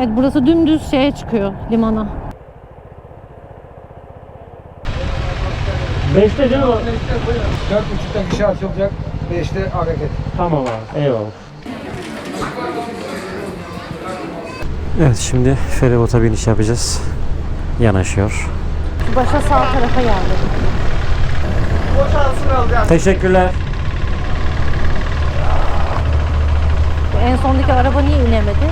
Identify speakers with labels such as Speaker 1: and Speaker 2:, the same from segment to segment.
Speaker 1: Evet burası dümdüz şeye çıkıyor limana.
Speaker 2: 5'te değil mi?
Speaker 3: Dört buçukta kişi açılacak. Beşte hareket.
Speaker 2: Tamam abi. Eyvallah. Evet şimdi feribota biniş yapacağız. Yanaşıyor.
Speaker 1: Başa sağ tarafa geldi.
Speaker 2: Teşekkürler.
Speaker 1: En sondaki araba niye inemedi?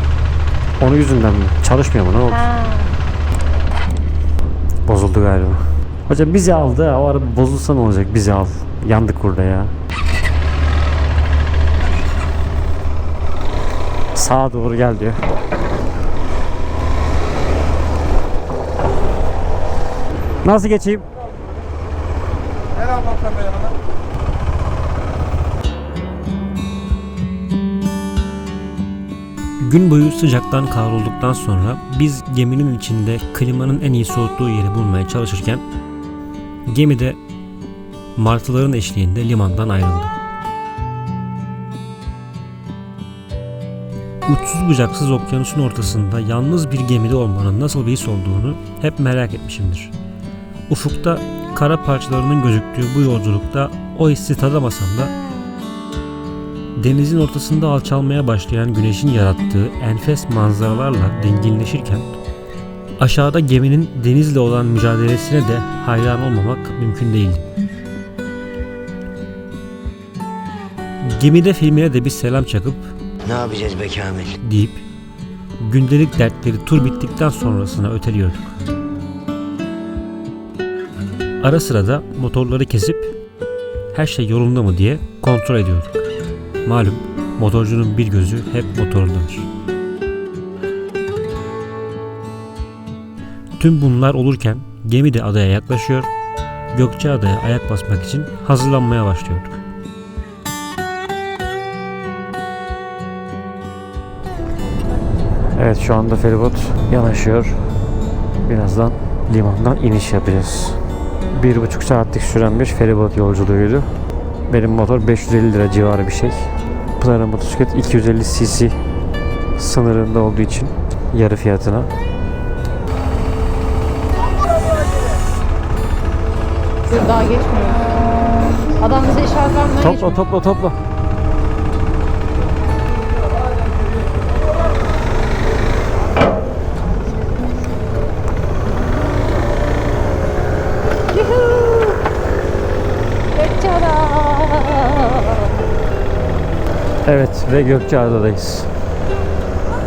Speaker 2: Onun yüzünden mi? Çalışmıyor mu? Ne oldu?
Speaker 1: Ha.
Speaker 2: Bozuldu galiba. Hocam bizi aldı. ha. O araba bozulsa ne olacak? Bizi al. Yandık burada ya. Sağa doğru gel diyor. Nasıl geçeyim?
Speaker 3: Gel ablam
Speaker 2: Gün boyu sıcaktan kahrolduktan sonra biz geminin içinde klimanın en iyi soğuttuğu yeri bulmaya çalışırken gemide martıların eşliğinde limandan ayrıldı. Uçsuz bucaksız okyanusun ortasında yalnız bir gemide olmanın nasıl bir his olduğunu hep merak etmişimdir. Ufukta kara parçalarının gözüktüğü bu yolculukta o hissi tadamasam da denizin ortasında alçalmaya başlayan güneşin yarattığı enfes manzaralarla dinginleşirken aşağıda geminin denizle olan mücadelesine de hayran olmamak mümkün değildi. Gemide filmine de bir selam çakıp
Speaker 4: Ne yapacağız be Kamil?
Speaker 2: deyip gündelik dertleri tur bittikten sonrasına öteliyorduk. Ara sıra da motorları kesip her şey yolunda mı diye kontrol ediyorduk. Malum motorcunun bir gözü hep motorundadır. Tüm bunlar olurken gemi de adaya yaklaşıyor, Gökçeada'ya ayak basmak için hazırlanmaya başlıyorduk. Evet şu anda feribot yanaşıyor. Birazdan limandan iniş yapacağız. Bir buçuk saatlik süren bir feribot yolculuğuydu. Benim motor 550 lira civarı bir şey. Pınar'ın motosiklet 250 cc sınırında olduğu için yarı fiyatına.
Speaker 1: Daha geçmiyor. Adam bize işaret vermeden
Speaker 2: Topla topla topla. Evet ve Gökçeada'dayız.